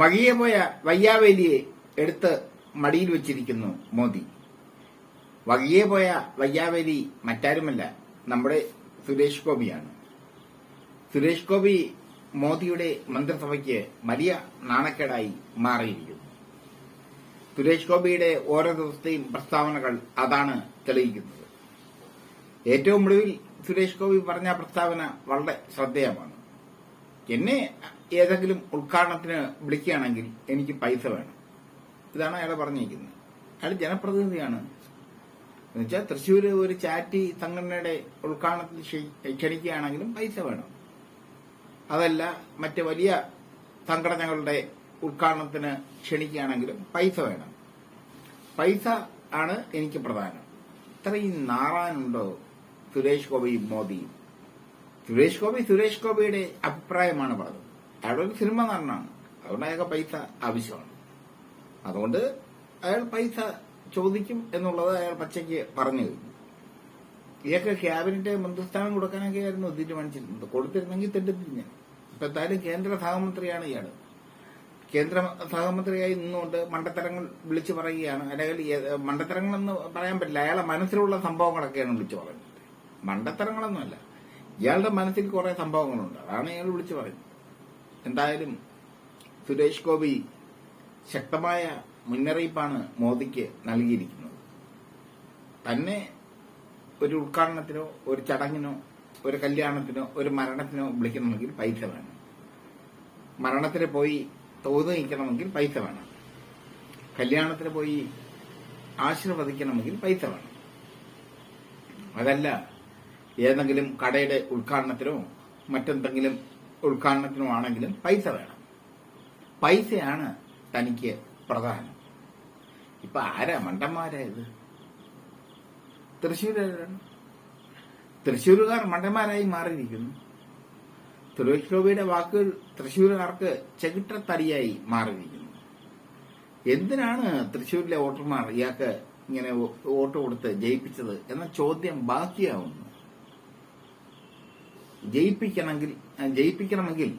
വഴിയെ പോയ വയ്യാവേലിയെ എടുത്ത് മടിയിൽ വെച്ചിരിക്കുന്നു മോദി. വഴിയെ പോയ വയ്യാവേലി മറ്റാരുമല്ല നമ്മുടെ സുരേഷ് ഗോപിയാണ്. സുരേഷ് ഗോപി മോദിയുടെ മന്ത്രിസഭയ്ക്ക് വലിയ നാണക്കേടായി മാറിയിരിക്കുന്നു. സുരേഷ് ഗോപിയുടെ ഓരോ ദിവസത്തെയും പ്രസ്താവനകൾ അതാണ് തെളിയിക്കുന്നത്. ഏറ്റവും ഒടുവിൽ സുരേഷ് ഗോപി പറഞ്ഞ പ്രസ്താവന വളരെ ശ്രദ്ധേയമാണ്. എന്നെ ഏതെങ്കിലും ഉദ്ഘാടനത്തിന് വിളിക്കുകയാണെങ്കിൽ എനിക്ക് പൈസ വേണം. ഇതാണ് അയാൾ പറഞ്ഞിരിക്കുന്നത്. അയാൾ ജനപ്രതിനിധിയാണ്. എന്നുവെച്ചാൽ തൃശ്ശൂര് ഒരു ചാറ്റി സംഘടനയുടെ ഉദ്ഘാടനത്തിൽ ക്ഷണിക്കുകയാണെങ്കിലും പൈസ വേണം. അതല്ല മറ്റ് വലിയ സംഘടനകളുടെ ഉദ്ഘാടനത്തിന് ക്ഷണിക്കുകയാണെങ്കിലും പൈസ വേണം. പൈസ ആണ് എനിക്ക് പ്രധാനം. ഇത്രയും നാറാനുണ്ടോ സുരേഷ് ഗോപിയും മോദിയും? സുരേഷ് ഗോപി സുരേഷ് ഗോപിയുടെ അഭിപ്രായമാണ് പറഞ്ഞത് അയാൾ ഒരു സിനിമ നടനാണ്. അതുകൊണ്ട് അയാൾക്ക് പൈസ ആവശ്യമാണ്. അതുകൊണ്ട് അയാൾ പൈസ ചോദിക്കും എന്നുള്ളത് അയാൾ പച്ചയ്ക്ക് പറഞ്ഞു കഴിഞ്ഞു ഇയാൾക്ക് ക്യാബിനറ്റ് മന്ത്രിസ്ഥാനം കൊടുക്കാനൊക്കെ ആയിരുന്നു തീരുമാനിച്ചിരുന്നത്. കൊടുത്തിരുന്നെങ്കിൽ തെറ്റിത്തിരിഞ്ഞ ഇപ്പൊ എന്തായാലും കേന്ദ്ര സഹമന്ത്രിയാണ് ഇയാൾ കേന്ദ്ര സഹമന്ത്രിയായി നിന്നുകൊണ്ട് മണ്ടത്തരങ്ങൾ വിളിച്ചു പറയുകയാണ്. അല്ലെങ്കിൽ മണ്ടത്തരങ്ങളെന്ന് പറയാൻ പറ്റില്ല. അയാളെ മനസ്സിലുള്ള സംഭവങ്ങളൊക്കെയാണ് വിളിച്ചു പറയുന്നത്. മണ്ടത്തരങ്ങളൊന്നുമല്ല. ഇയാളുടെ മനസ്സിൽ കുറെ സംഭവങ്ങളുണ്ട്. അതാണ് ഇയാൾ വിളിച്ചു പറയുന്നത്. എന്തായാലും സുരേഷ് ഗോപി ശക്തമായ മുന്നറിയിപ്പാണ് മോദിക്ക് നൽകിയിരിക്കുന്നത്. തന്നെ ഒരു ഉദ്ഘാടനത്തിനോ ഒരു ചടങ്ങിനോ ഒരു കല്യാണത്തിനോ ഒരു മരണത്തിനോ വിളിക്കണമെങ്കിൽ പൈസ വേണം. മരണത്തിന് പോയി തോന്നു നിൽക്കണമെങ്കിൽ പൈസ വേണം. കല്യാണത്തിന് പോയി ആശീർവദിക്കണമെങ്കിൽ പൈസ വേണം. അതല്ല ഏതെങ്കിലും കടയുടെ ഉദ്ഘാടനത്തിനോ മറ്റെന്തെങ്കിലും ഉദ്ഘാടനത്തിനോ ആണെങ്കിലും പൈസ വേണം. പൈസയാണ് തനിക്ക് പ്രധാനം. ഇപ്പൊ ആരാ മണ്ടന്മാരാ ഇത്? തൃശ്ശൂരാണ് തൃശ്ശൂരുകാർ മണ്ടന്മാരായി മാറിയിരിക്കുന്നു. സുരേഷ് വാക്കുകൾ തൃശ്ശൂരുകാർക്ക് ചെകിട്ടത്തടിയായി മാറിയിരിക്കുന്നു. എന്തിനാണ് തൃശ്ശൂരിലെ വോട്ടർമാർ ഇയാൾക്ക് ഇങ്ങനെ വോട്ട് കൊടുത്ത് ജയിപ്പിച്ചത് എന്ന ചോദ്യം ബാക്കിയാവുന്നു. ജയിപ്പിക്കണമെങ്കിൽ ജയിപ്പിക്കണമെങ്കിൽ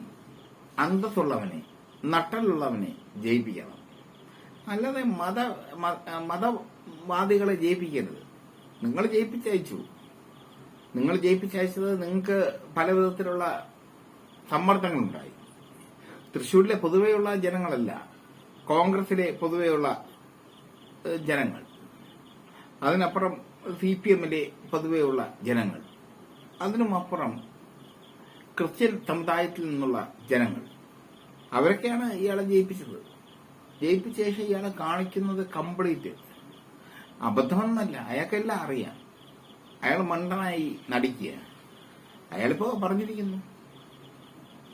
അന്തസ്സുള്ളവനെ നട്ടലുള്ളവനെ ജയിപ്പിക്കണം. അല്ലാതെ മത മതവാദികളെ ജയിപ്പിക്കരുത്. നിങ്ങൾ ജയിപ്പിച്ചയച്ചു. നിങ്ങൾ ജയിപ്പിച്ചയച്ചത് നിങ്ങൾക്ക് പല വിധത്തിലുള്ള സമ്മർദ്ദങ്ങളുണ്ടായി. തൃശ്ശൂരിലെ പൊതുവെയുള്ള ജനങ്ങളല്ല കോൺഗ്രസിലെ പൊതുവെയുള്ള ജനങ്ങൾ. അതിനപ്പുറം സി പി എമ്മിലെ പൊതുവെയുള്ള ജനങ്ങൾ. അതിനുമപ്പുറം ക്രിസ്ത്യൻ സമുദായത്തിൽ നിന്നുള്ള ജനങ്ങൾ. അവരൊക്കെയാണ് ഇയാളെ ജയിപ്പിച്ചത്. ജയിപ്പിച്ച ശേഷം ഇയാളെ കാണിക്കുന്നത് കംപ്ലീറ്റ് അബദ്ധമെന്നല്ല അയാൾക്കെല്ലാം അറിയാം. അയാൾ മണ്ടനായി നടിക്കുക അയാളിപ്പോ പറഞ്ഞിരിക്കുന്നു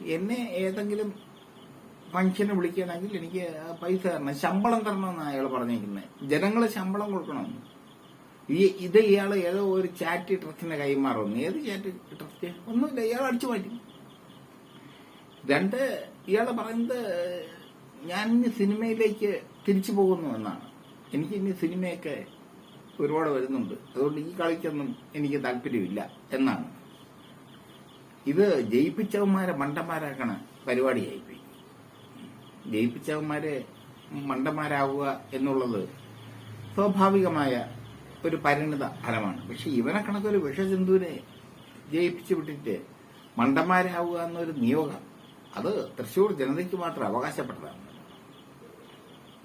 എന്നെ ഏതെങ്കിലും ഫംഗ്ഷന് വിളിക്കുകയാണെങ്കിൽ എനിക്ക് പൈസ തരണം ശമ്പളം തരണമെന്നാണ് അയാൾ പറഞ്ഞിരിക്കുന്നത്. ജനങ്ങൾ ശമ്പളം കൊടുക്കണം ഈ ഇത് ഇയാൾ ഏതോ ഒരു ചാറ്റ് ട്രസ്റ്റിന് കൈമാറുന്നു ഏത് ചാറ്റ് ട്രസ്റ്റ് ഒന്നുമില്ല ഇയാൾ അടിച്ചു മാറ്റി. രണ്ട് ഇയാൾ പറയുന്നത് ഞാൻ ഇനി സിനിമയിലേക്ക് തിരിച്ചു പോകുന്നു എന്നാണ്. എനിക്ക് ഇനി സിനിമയൊക്കെ ഒരുപാട് വരുന്നുണ്ട്. അതുകൊണ്ട് ഈ കളിക്കൊന്നും എനിക്ക് താല്പര്യമില്ല എന്നാണ്. ഇത് ജയിപ്പിച്ചവന്മാരെ മണ്ടന്മാരാക്കണ പരിപാടിയായിപ്പോയി. ജയിപ്പിച്ചവന്മാരെ മണ്ടന്മാരാവുക എന്നുള്ളത് സ്വാഭാവികമായ ഒരു പരിണിത ഫലമാണ്. പക്ഷെ ഇവനെ കണക്കൊരു വിഷജന്തുവിനെ ജയിപ്പിച്ചു വിട്ടിട്ട് മണ്ടന്മാരാവുക എന്നൊരു നിയോഗം അത് തൃശൂർ ജനതയ്ക്ക് മാത്രം അവകാശപ്പെട്ടതാണ്.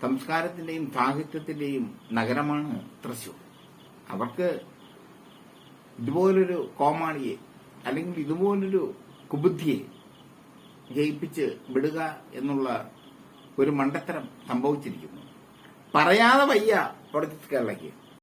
സംസ്കാരത്തിന്റെയും സാഹിത്യത്തിന്റെയും നഗരമാണ് തൃശൂർ അവർക്ക് ഇതുപോലൊരു കോമാളിയെ അല്ലെങ്കിൽ ഇതുപോലൊരു കുബുദ്ധിയെ ജയിപ്പിച്ച് വിടുക എന്നുള്ള ഒരു മണ്ടത്തരം സംഭവിച്ചിരിക്കുന്നു. പറയാതെ വയ്യ പ്രൊജക്ട് കേരളയ്ക്ക്.